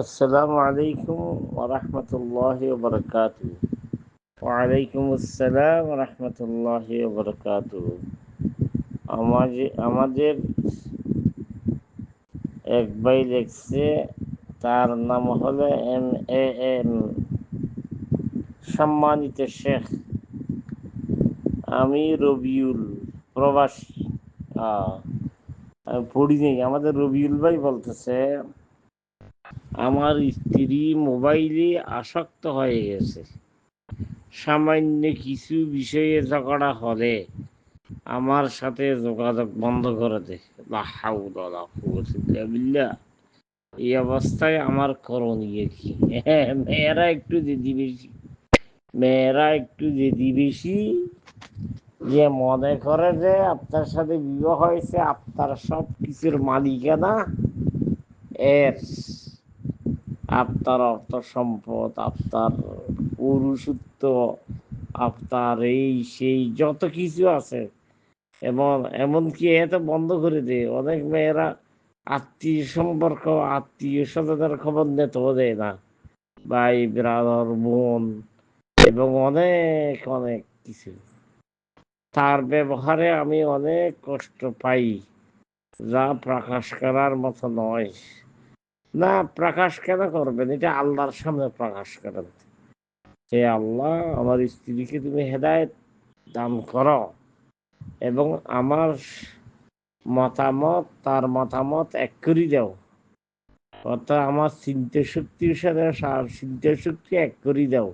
আসসালামু আলাইকুম ওরহমতুল্লাহ বরকাত ওয়ালাইকুম আসসালাম রহমতুল্লাহ বরকাত আমাদের এক ভাই লিখছে, তার নাম হলো এম এ এম। সম্মানিত শেখ আমি রবিউল প্রবাসী আমি পড়ি নেই। আমাদের রবিউল ভাই বলতেছে আমার স্ত্রী মোবাইলে আসক্ত হয়ে গেছে। সামান্য কিছু বিষয়ে ঝগড়া হলে আমার সাথে যোগাযোগ বন্ধ করে দেয়। এই অবস্থায় আমার করণীয় কি? মেয়েরা একটু জেদি বেশি, মেয়েরা একটু জেদি বেশি যে মনে করে যে আপনার সাথে বিবাহ হয়েছে, আপনার সব কিছুর মালিকানা এর। আপনার অর্থ সম্পদ আপনার পুরুষত্ব, আপনার এই সেই যত কিছু আছে। এবং এমনকি এত বন্ধ করে দেয় অনেক মেয়েরা আত্মীয় সম্পর্ক, আত্মীয় স্বজনের খবর নিতেও দেয় না। ভাই ব্রাদার বোন এবং অনেক অনেক কিছু। তার ব্যবহারে আমি অনেক কষ্ট পাই, যা প্রকাশ করার মতো নয়। না, প্রকাশ কেন করবেন? এটা আল্লাহর সামনে প্রকাশ করেন। হে আল্লাহ, আমার স্ত্রীকে তুমি হেদায়ত দান করো এবং আমার মতামত, তার মতামত এক করে দাও। অর্থাৎ আমার চিন্তা শক্তির সাথে চিন্তা শক্তি এক করে দাও।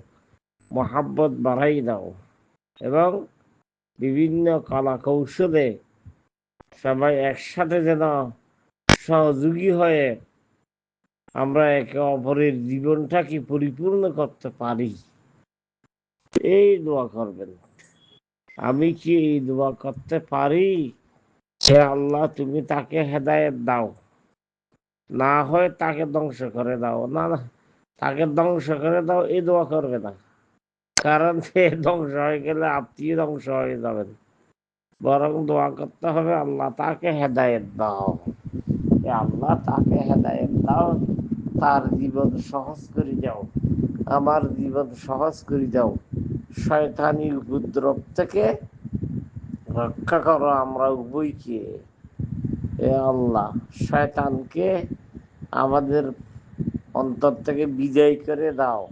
মহাব্বত বাড়াই দাও এবং বিভিন্ন কলা কৌশলে সবাই একসাথে যেন সহযোগী হয়ে আমরা একে অপরের জীবনটাকে পরিপূর্ণ করতে পারি। এই দোয়া করবেন। আমি কি এই দোয়া করতে পারি? হে আল্লাহ, তুমি তাকে হেদায়েত দাও। না হয় তাকে ধ্বংস করে দাও। না না, তাকে ধ্বংস করে দাও, এই দোয়া করবে না। কারণ সে ধ্বংস হয়ে গেলে আপনি ধ্বংস হয়ে যাবেন। বরং দোয়া করতে হবে, আল্লাহ তাকে হেদায়েত দাও। আল্লাহ, তাকে হেদায়েত দাও। তার জীবন সহজ করে যাও। আমার জীবন সহজ করে যাও। শয়তানি উপদ্রব থেকে রক্ষা করো আমরা উভয়কে। এ আল্লাহ, শয়তানকে আমাদের অন্তর থেকে বিজয় করে দাও।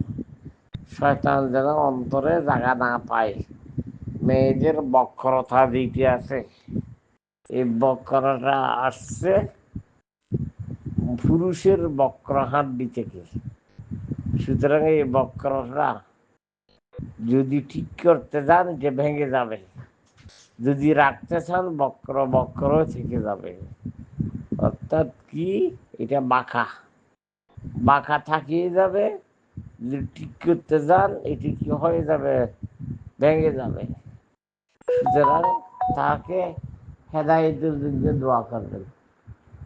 শয়তান যেন অন্তরে জায়গা না পায়। মেয়েদের বক্ষরতা দিতে আছে। এই বক্রটা আসছে পুরুষের বক্রহাড্ডি থেকে সুতরাং এই বক্রটা যদি ঠিক করতে চান যে ভেঙে যাবে, যদি রাখতে চান বক্র বক্র থেকে যাবে। অর্থাৎ কি? এটা বাঁকা বাঁকা থাকিয়ে যাবে, যদি ঠিক করতে যান, এটি কি হয়ে যাবে? ভেঙে যাবে। সুতরাং তাকে হেদায়তের দোয়া করবেন।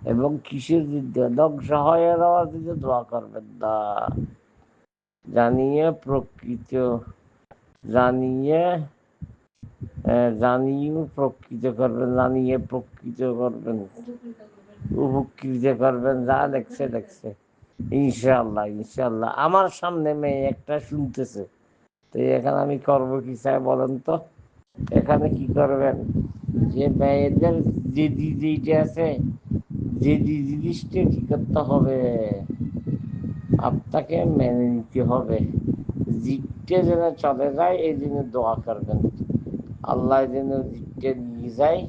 এবং কিসের যুদ্ধ ধ্বংস হয়ে যাওয়ার জন্য দোয়া করবেন না। জানিয়ে প্রকৃত, জানিয়ে জানিয়ে প্রকৃত করবেন, জানিয়ে প্রকৃত করবেন, উপকৃত করবেন, যা দেখছে দেখছে। ইনশাল্লাহ ইনশাল্লাহ আমার সামনে মেয়ে একটা শুনতেছে। তো এখানে আমি করব কি চাই বলেন তো? এখানে কি করবেন? যে মেয়েদের যে দিদিটা আছে যে জিনিসটা কি করতে হবে, আপনাকে মেনে নিতে হবে। জিততে যেন চলে যায়, এই জন্য দোয়া করবেন। আল্লাহ যেন জিততে নিয়ে যায়।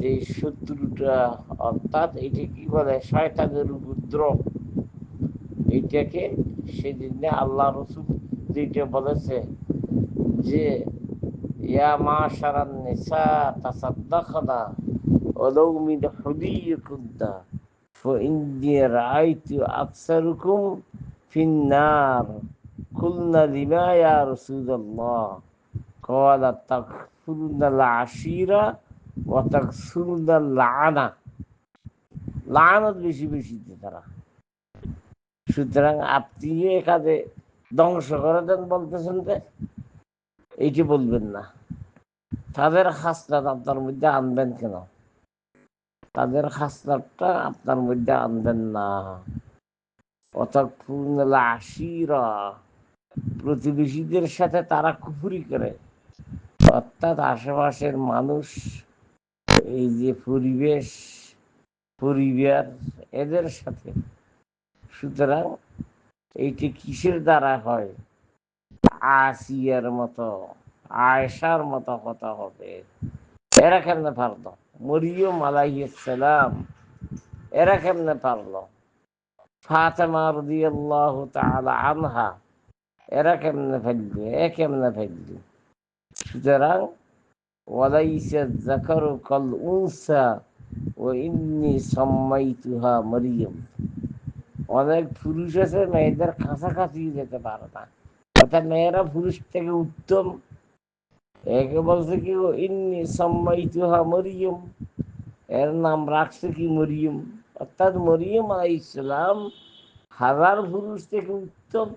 যে শত্রুটা, অর্থাৎ এটা কি বলে, শয়তানের উপদ্রব। এইটাকে সেজন্য আল্লাহ রসুল যেটা বলেছে যে, ইয়া মা সারান নিসা, তাসাদ্দাখনা। ولو من حليكن فإني رأيت أكثركم في النار قلنا لما يا رسول الله قال تكفرون العشيرة وتكسرون اللعنة লানত বেশি বেশি দিতে তারা সুতরাং আপনি এখানে ধ্বংস করে দেন বলতেছেন যে এইটি বলবেন না তাদের হাসনাত আপনার মধ্যে আনবেন কেন তাদের হাসনাতটা আপনার মধ্যে আনবেন না। অতক্ষণ আশিরা প্রতিবেশীদের সাথে তারা কুফুরি করে। অর্থাৎ আশেপাশের মানুষ, এই যে পরিবেশ, পরিবার, এদের সাথে। সুতরাং এইটি কিসের দ্বারা হয়? আসিয়ার মতো আয়সার মতো কথা হবে। এরা কেমনে পারল মরিয়ম আলাইসালাম এরা কেমনে পারল? ফাতেমা রদিয়াল্লাহু তাআলা আনহা, এরা কেমনে এ কেমনে সুতরাং ও ইন্নি সাম্মাইতুহা মরিয়ম। অনেক পুরুষ আছে, মেয়েদের কাছাকাছি যেতে পারে না। অর্থাৎ মেয়েরা পুরুষ থেকে উত্তম। একে বলছে কি ও ইন্নি সাম্মাইতুহা মরিয়ম এর নাম রাখছে কি মরিয়ম অর্থাৎ মরিয়ম আলাই ইসলাম হাজার পুরুষ থেকে উত্তম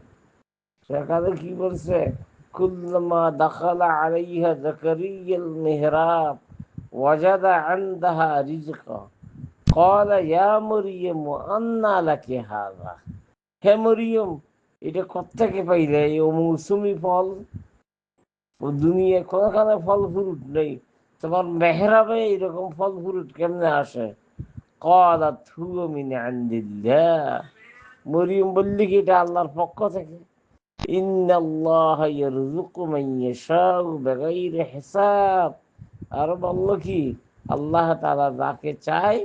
সেখানে কি বলছে কুল্লমা দাখালা আলাইহা জাকারিয়াল মেহরাব ওয়াজাদা আনদাহা রিজকা قال يا مريم أنى لك هذا হে মরিয়ম এটা কোথেকে পাইলে এই মৌসুমি ফল ও দুনিয়ায় কোনখানে ফল ফ্রুট নেই তোমার মেহরাবে এরকম ফল ফ্রুট কেমনে আসে قالت هو من عند الله মরিয়ম বললি কি এটা আল্লাহর পক্ষ থেকে ইন্নাল্লাহ ইয়ারযুকু মান ইয়াশাউ বিগাইরি হিসাব আর বলল কি আল্লাহ তাআলা যাকে চায়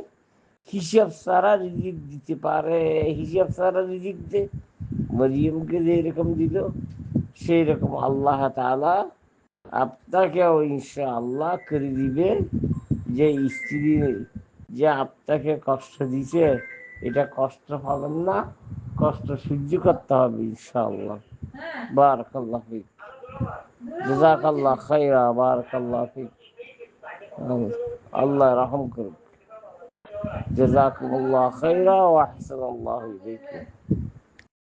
হিসাব সারা রিজিক দিতে পারে হিসাব সারা রিজিক দে মরিয়মকে যে এরকম দিল সেই রকম আল্লাহ তাআলা আপনাকেও ইনশাআল্লাহ করে দিবে যে স্ত্রী যে আপনাকে কষ্ট দিছে, এটা কষ্ট পাবেন না, কষ্ট সহ্য করতে হবে ইনশাআল্লাহ। বারাকাল্লাহ ফিক। জাযাকাল্লাহ খাইরা বারাকাল্লাহ ফিক। আল্লাহ রহম করুন জাযাকুমুল্লাহ খাইরা ওয়া আহসানাল্লাহু ইলাইকুম